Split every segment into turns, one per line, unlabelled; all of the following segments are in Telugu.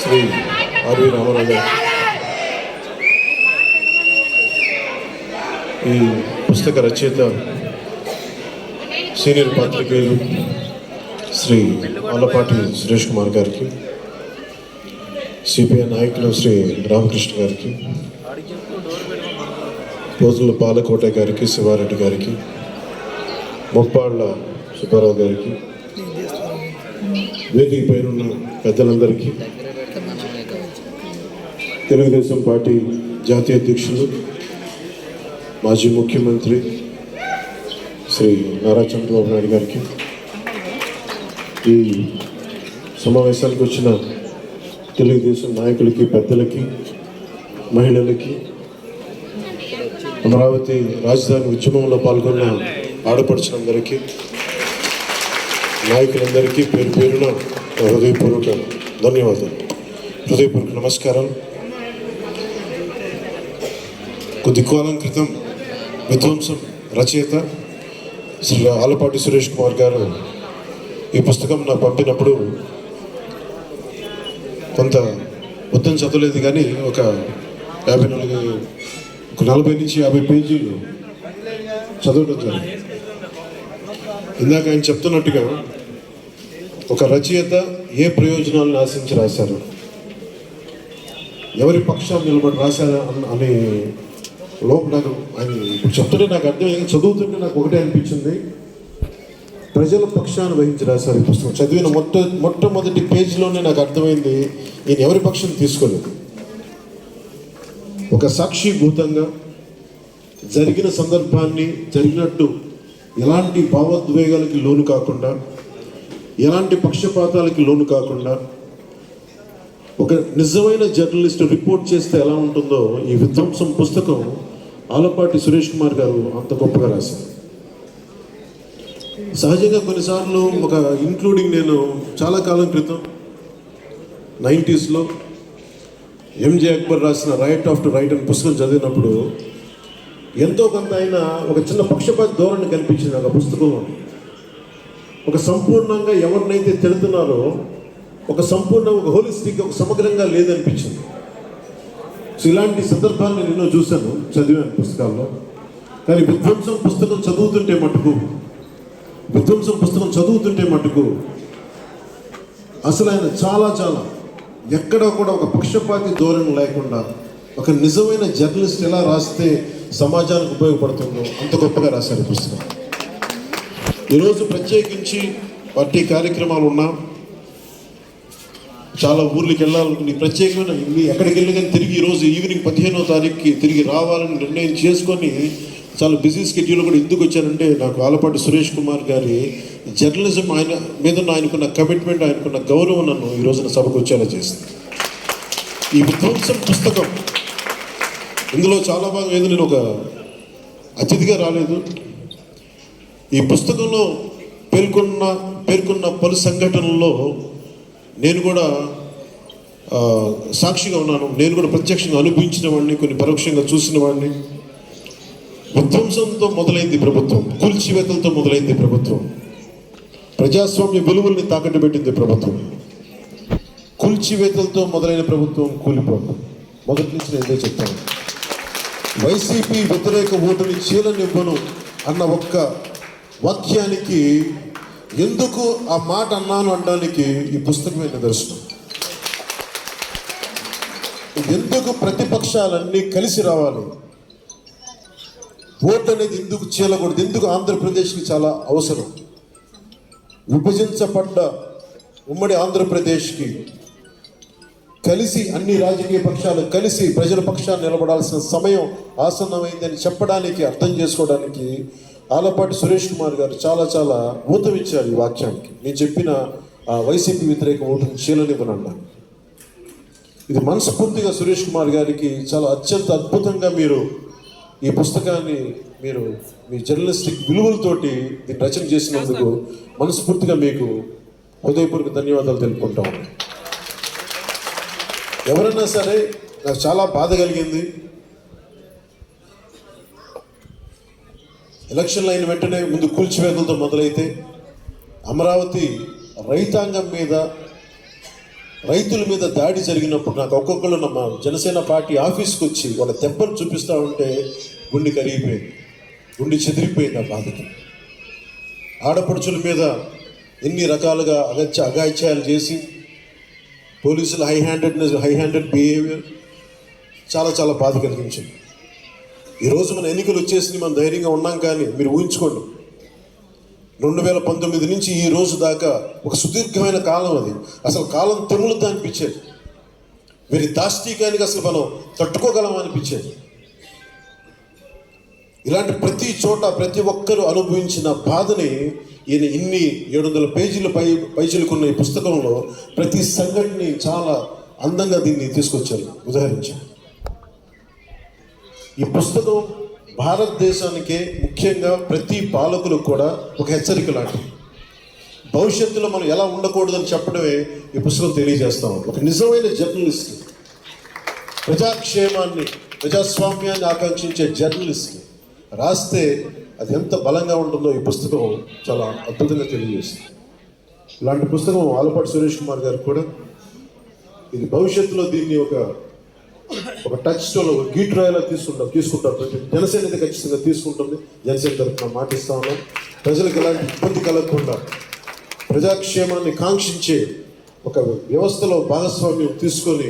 శ్రీ ఆర్వి రామారావు ఈ పుస్తక రచయిత సీనియర్ పాత్రికేయులు శ్రీ అల్లపాటి సురేష్ కుమార్ గారికి సిపిఐ నాయకులు శ్రీ రామకృష్ణ గారికి పోతుల పాలకోట గారికి శివారెడ్డి గారికి ముప్పాళ్ళ సుబ్బారావు గారికి వేదిక పైనున్న పెద్దలందరికీ తెలుగుదేశం పార్టీ జాతీయ అధ్యక్షులు మాజీ ముఖ్యమంత్రి శ్రీ నారా చంద్రబాబు నాయుడు గారికి ఈ సమావేశానికి వచ్చిన తెలుగుదేశం నాయకులకి పెద్దలకి మహిళలకి అమరావతి రాజధాని ఉద్యమంలో పాల్గొన్న ఆడపడుచులందరికీ నాయకులందరికీ పేరు పేరున హృదయపూర్వక ధన్యవాదాలు. హృదయపూర్వక నమస్కారం. కొద్ది కాలం క్రితం విధ్వంసం రచయిత శ్రీ ఆలపాటి సురేష్ కుమార్ గారు ఈ పుస్తకం నాకు పంపినప్పుడు కొంత మొత్తం చదవలేదు కానీ ఒక యాభై నాలుగు ఒక నలభై నుంచి యాభై పేజీలు చదవడం జరిగింది. ఇందాక ఆయన చెప్తున్నట్టుగా ఒక రచయిత ఏ ప్రయోజనాలను ఆశించి రాశారు? ఎవరి పక్షాన్ని నిలబడి రాశారా అని అనే లోపు నాకు ఆయన ఇప్పుడు చెప్తుంటే నాకు అర్థమైంది చదువుతుంటే నాకు ఒకటే అనిపించింది. ప్రజల పక్షాన్ని వహించి రాశారు ఈ పుస్తకం. చదివిన మొట్ట మొట్టమొదటి పేజీలోనే నాకు అర్థమైంది ఈయన ఎవరి పక్షం తీసుకోలేదు. ఒక సాక్షిభూతంగా జరిగిన సందర్భాన్ని జరిగినట్టు ఎలాంటి భావోద్వేగాలకి లోను కాకుండా ఎలాంటి పక్షపాతాలకి లోను కాకుండా ఒక నిజమైన జర్నలిస్ట్ రిపోర్ట్ చేస్తే ఎలా ఉంటుందో ఈ విధ్వంసం పుస్తకం ఆలపాటి సురేష్ కుమార్ గారు అంత గొప్పగా రాశారు. సహజంగా కొన్నిసార్లు ఒక ఇంక్లూడింగ్ నేను చాలా కాలం క్రితం నైంటీస్లో ఎంజే అక్బర్ రాసిన రైట్ ఆఫ్ టు రైట్ అనే పుస్తకం చదివినప్పుడు ఎంతో కొంత ఆయన ఒక చిన్న పక్షపాత ధోరణి కనిపించింది నాకు ఆ పుస్తకంలో. ఒక సంపూర్ణంగా ఎవరినైతే తిడుతున్నారో ఒక సంపూర్ణ ఒక హోలిస్టిక్ ఒక సమగ్రంగా లేదనిపించింది. సో ఇలాంటి సందర్భాన్ని నేను చూశాను చదివాను పుస్తకాల్లో. కానీ విధ్వంసం పుస్తకం చదువుతుంటే మటుకు విధ్వంసం పుస్తకం చదువుతుంటే మటుకు అసలు ఆయన చాలా చాలా ఎక్కడ కూడా ఒక పక్షపాతి ధోరణి లేకుండా ఒక నిజమైన జర్నలిస్ట్ ఎలా రాస్తే సమాజానికి ఉపయోగపడుతుందో అంత గొప్పగా రాశారు పుస్తకం. ఈరోజు ప్రత్యేకించి పార్టీ కార్యక్రమాలు ఉన్నా చాలా ఊర్లకి వెళ్ళాలనుకుని ప్రత్యేకమైన ఇల్లు ఎక్కడికి వెళ్ళి తిరిగి ఈరోజు ఈవినింగ్ పదిహేనో తారీఖుకి తిరిగి రావాలని నిర్ణయం చేసుకొని చాలా బిజీ స్కెడ్యూల్ కూడా ఎందుకు వచ్చానంటే నాకు ఆలపాటి సురేష్ కుమార్ గారి జర్నలిజం ఆయన మీద ఉన్న ఆయనకున్న కమిట్మెంట్ ఆయనకున్న గౌరవం నన్ను ఈ రోజున సభకు వచ్చేలా చేసింది. ఈ విధ్వంసం పుస్తకం. ఇందులో చాలా బాగా ఏదో నేను ఒక అతిథిగా రాలేదు. ఈ పుస్తకంలో పేర్కొన్న పేర్కొన్న పలు సంఘటనల్లో నేను కూడా సాక్షిగా ఉన్నాను. నేను కూడా ప్రత్యక్షంగా అనుభవించిన వాడిని కొన్ని పరోక్షంగా చూసిన వాడిని. విధ్వంసంతో మొదలైంది ప్రభుత్వం. కూల్చివేతలతో మొదలైంది ప్రభుత్వం. ప్రజాస్వామ్య విలువల్ని తాకట్టు పెట్టింది ప్రభుత్వం. కూల్చివేతలతో మొదలైన ప్రభుత్వం కూలిపోతుంది మొదటి నుంచి నేను చెప్తాను. వైసీపీ వ్యతిరేక ఓటుని చీలనివ్వను అన్న ఒక్క వాక్యానికి ఎందుకు ఆ మాట అన్నాను అనడానికి ఈ పుస్తకమే నిదర్శనం ఎందుకు ప్రతిపక్షాలన్నీ కలిసి రావాలి? ఓటు అనేది ఎందుకు చేయకూడదు ఎందుకు ఆంధ్రప్రదేశ్కి చాలా అవసరం? విభజించబడ్డ ఉమ్మడి ఆంధ్రప్రదేశ్కి కలిసి అన్ని రాజకీయ పక్షాలు కలిసి ప్రజల పక్షాన్ని నిలబడాల్సిన సమయం ఆసన్నమైందని చెప్పడానికి అర్థం చేసుకోవడానికి ఆలపాటి సురేష్ కుమార్ గారు చాలా చాలా ఊతమిచ్చారు ఈ వాక్యానికి. నేను చెప్పిన ఆ వైసీపీ వ్యతిరేక ఓటును చీలనివ్వనన్నా ఇది మనస్ఫూర్తిగా సురేష్ కుమార్ గారికి చాలా అత్యంత అద్భుతంగా మీరు ఈ పుస్తకాన్ని మీరు మీ జర్నలిస్టిక్ విలువలతోటి దీన్ని రచన చేసినందుకు మనస్ఫూర్తిగా మీకు హృదయపూర్వక ధన్యవాదాలు తెలుపుకుంటాం ఎవరన్నా సరే నాకు చాలా బాధ కలిగింది. ఎలక్షన్లు అయిన వెంటనే ముందు కూల్చివేతలతో మొదలైతే అమరావతి రైతాంగం మీద రైతుల మీద దాడి జరిగినప్పుడు నాకు ఒక్కొక్కరు మా జనసేన పార్టీ ఆఫీస్కి వచ్చి వాళ్ళ దెబ్బలు చూపిస్తూ ఉంటే గుండె కరిగిపోయింది. గుండె చెదిరిపోయింది ఆ బాధకి. ఆడపడుచుల మీద ఎన్ని రకాలుగా అగత్య అగాయిత్యాలు చేసి పోలీసులు high handedness high handed behaviour చాలా చాలా బాధ కలిగించింది. ఈరోజు మన ఎన్నికలు వచ్చేసి మనం ధైర్యంగా ఉన్నాం కానీ మీరు ఊహించుకోండి. రెండు వేల పంతొమ్మిది నుంచి ఈ రోజు దాకా ఒక సుదీర్ఘమైన కాలం అది. అసలు కాలం తెములుద్దా అనిపించేది. వీరి దాష్టీకానికి అసలు మనం తట్టుకోగలం అనిపించేది. ఇలాంటి ప్రతి చోట ప్రతి ఒక్కరూ అనుభవించిన బాధని ఈయన ఇన్ని ఏడు వందల పేజీల పై పైచిలుకున్న ఈ పుస్తకంలో ప్రతి సంఘటనని చాలా అందంగా దీన్ని తీసుకొచ్చారు. ఉదాహరించారు ఈ పుస్తకం భారతదేశానికే ముఖ్యంగా ప్రతి పాలకులకు కూడా ఒక హెచ్చరిక లాంటిది. భవిష్యత్తులో మనం ఎలా ఉండకూడదని చెప్పడమే ఈ పుస్తకం తెలియజేస్తాం ఒక నిజమైన జర్నలిస్ట్. ప్రజాక్షేమాన్ని ప్రజాస్వామ్యాన్ని ఆకాంక్షించే జర్నలిస్ట్. రాస్తే అది ఎంత బలంగా ఉంటుందో ఈ పుస్తకం చాలా అద్భుతంగా తెలియజేస్తుంది. ఇలాంటి పుస్తకం ఆలపాటి సురేష్ కుమార్ గారు కూడా ఇది భవిష్యత్తులో దీన్ని ఒక ఒక టచ్ స్టోన్ ఒక గీట్ రాయలా తీసుకుంటాం తీసుకుంటాం. ప్రతి జనసేన అయితే ఖచ్చితంగా తీసుకుంటుంది. జనసేన తరఫున మాటిస్తా ఉన్నాం. ప్రజలకు ఎలాంటి ఇబ్బంది కలగకుండా ప్రజాక్షేమాన్ని కాంక్షించే ఒక వ్యవస్థలో భాగస్వామ్యం తీసుకొని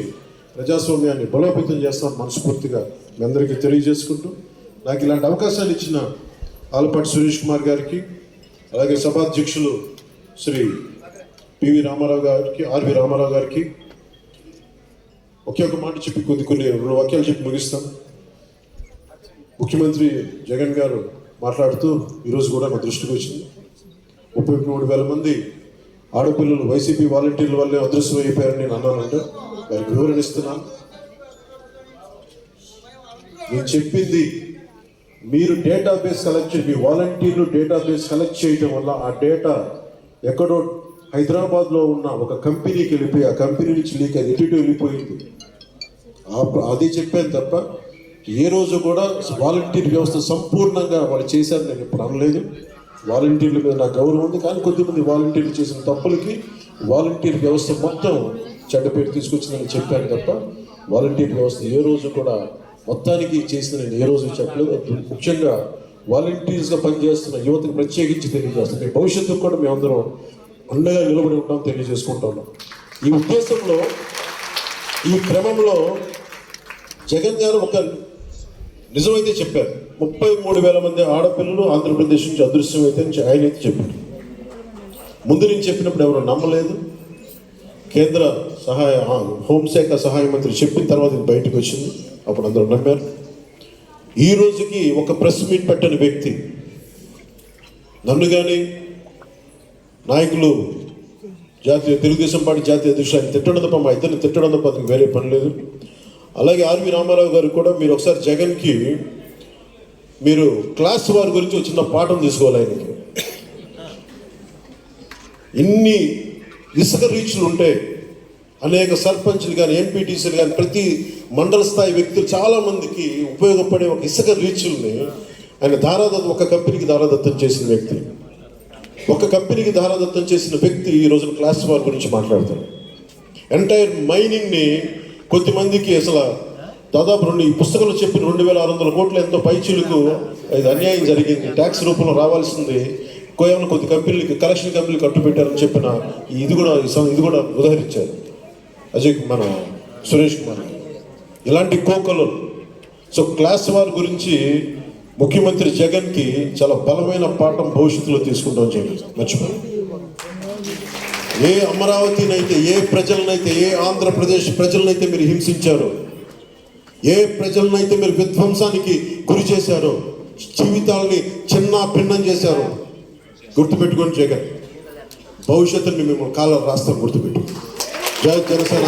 ప్రజాస్వామ్యాన్ని బలోపేతం చేస్తాం మనస్ఫూర్తిగా మీ అందరికీ తెలియజేసుకుంటూ నాకు ఇలాంటి అవకాశాలు ఇచ్చిన ఆలపాటి సురేష్ కుమార్ గారికి అలాగే సభాధ్యక్షులు శ్రీ పివి రామారావు గారికి ఆర్వి రామారావు గారికి ఒకే ఒక మాట చెప్పి కొద్ది కొన్ని రెండు వాక్యాలు చెప్పి ముగిస్తాం. ముఖ్యమంత్రి జగన్ గారు మాట్లాడుతూ ఈరోజు కూడా మా దృష్టికి వచ్చింది. ముప్పై మూడు వేల మంది ఆడపిల్లలు వైసీపీ వాలంటీర్ల వల్లే అదృశ్యం అయిపోయారని నేను అన్నానంటే వారికి వివరణ ఇస్తున్నాను నేను చెప్పింది మీరు డేటాబేస్ కలెక్ట్ చే మీ వాలంటీర్లు డేటాబేస్ కలెక్ట్ చేయడం వల్ల ఆ డేటా ఎక్కడో హైదరాబాద్లో ఉన్న ఒక కంపెనీకి వెళ్ళిపోయి ఆ కంపెనీ నుంచి లీక్ అది ఎటు వెళ్ళిపోయింది. అది చెప్పాను తప్ప ఏ రోజు కూడా వాలంటీర్ వ్యవస్థ సంపూర్ణంగా వాళ్ళు చేశారు నేను ఇప్పుడు అనలేదు. వాలంటీర్ల మీద నాకు గౌరవం ఉంది కానీ కొద్దిమంది వాలంటీర్లు చేసిన తప్పులకి వాలంటీర్ వ్యవస్థ మొత్తం చెడ్డ తీసుకొచ్చిందని చెప్పాను తప్ప వాలంటీర్ వ్యవస్థ ఏ రోజు కూడా మొత్తానికి చేసిన నేను ఏ రోజు చెప్పలేదు. ముఖ్యంగా వాలంటీర్స్గా పనిచేస్తున్న యువతకు ప్రత్యేకించి తెలియజేస్తాను. భవిష్యత్తుకు కూడా మేమందరం అండగా నిలబడి ఉంటాం తెలియజేసుకుంటున్నాం ఈ ఉద్దేశంలో ఈ క్రమంలో జగన్ గారు ఒక నిజమైతే చెప్పారు. ముప్పై మూడు వేల మంది ఆడపిల్లలు ఆంధ్రప్రదేశ్ నుంచి అదృశ్యం అయితే అని ఆయన అయితే చెప్పారు. ముందు నేను చెప్పినప్పుడు ఎవరు నమ్మలేదు. కేంద్ర సహాయ హోంశాఖ సహాయ మంత్రి చెప్పిన తర్వాత ఇది బయటకు వచ్చింది. అప్పుడు అందరూ నమ్మారు. ఈ రోజుకి ఒక ప్రెస్ మీట్ పెట్టని వ్యక్తి నన్ను కానీ నాయకులు జాతీయ తెలుగుదేశం పార్టీ జాతీయ అధ్యక్షుడు ఆయన తిట్టడం తప్ప మా ఇద్దరిని తిట్టడం తప్ప అతనికి వేరే పని లేదు. అలాగే ఆర్వి రామారావు గారు కూడా మీరు ఒకసారి జగన్కి మీరు క్లాస్ వారి గురించి వచ్చిన చిన్న పాఠం తీసుకోవాలి ఆయనకి. ఇన్ని ఇసుక రీచ్లు ఉంటాయి అనేక సర్పంచ్లు కానీ ఎంపీటీసీలు కానీ ప్రతి మండల స్థాయి వ్యక్తులు చాలామందికి ఉపయోగపడే ఒక ఇసుక రీచ్ల్ని ఆయన దారాదత్తం ఒక కంపెనీకి దారాదత్తం చేసిన వ్యక్తి. ఒక కంపెనీకి దారాదత్తం చేసిన వ్యక్తి ఈ రోజున క్లాస్ వార్ గురించి మాట్లాడతాడు ఎంటైర్ మైనింగ్ని కొద్దిమందికి అసలు దాదాపు రెండు ఈ పుస్తకంలో చెప్పిన రెండు వేల ఆరు వందల కోట్లు ఎంతో పైచులకు ఇది అన్యాయం జరిగింది. ట్యాక్స్ రూపంలో రావాల్సింది. కేవలం కొద్ది కంపెనీలకి కలెక్షన్ కంపెనీలు కట్టు పెట్టారని చెప్పిన ఇది కూడా ఇది కూడా ఉదహరించారు. అజయ్ మన సురేష్ కుమార్. ఇలాంటి కోకలు. సో క్లాస్ వార్ గురించి ముఖ్యమంత్రి జగన్కి చాలా బలమైన పాఠం భవిష్యత్తులో తీసుకుంటాం చెప్పి మర్చిపోయాను. ఏ అమరావతినైతే ఏ ప్రజలనైతే ఏ ఆంధ్రప్రదేశ్ ప్రజలనైతే మీరు హింసించారో ఏ ప్రజలనైతే మీరు విధ్వంసానికి గురి చేశారో జీవితాలని చిన్న భిన్నం చేశారో గుర్తుపెట్టుకోండి జగన్. భవిష్యత్తుని మేము కాలం రాస్తాం గుర్తుపెట్టు జై జనసేన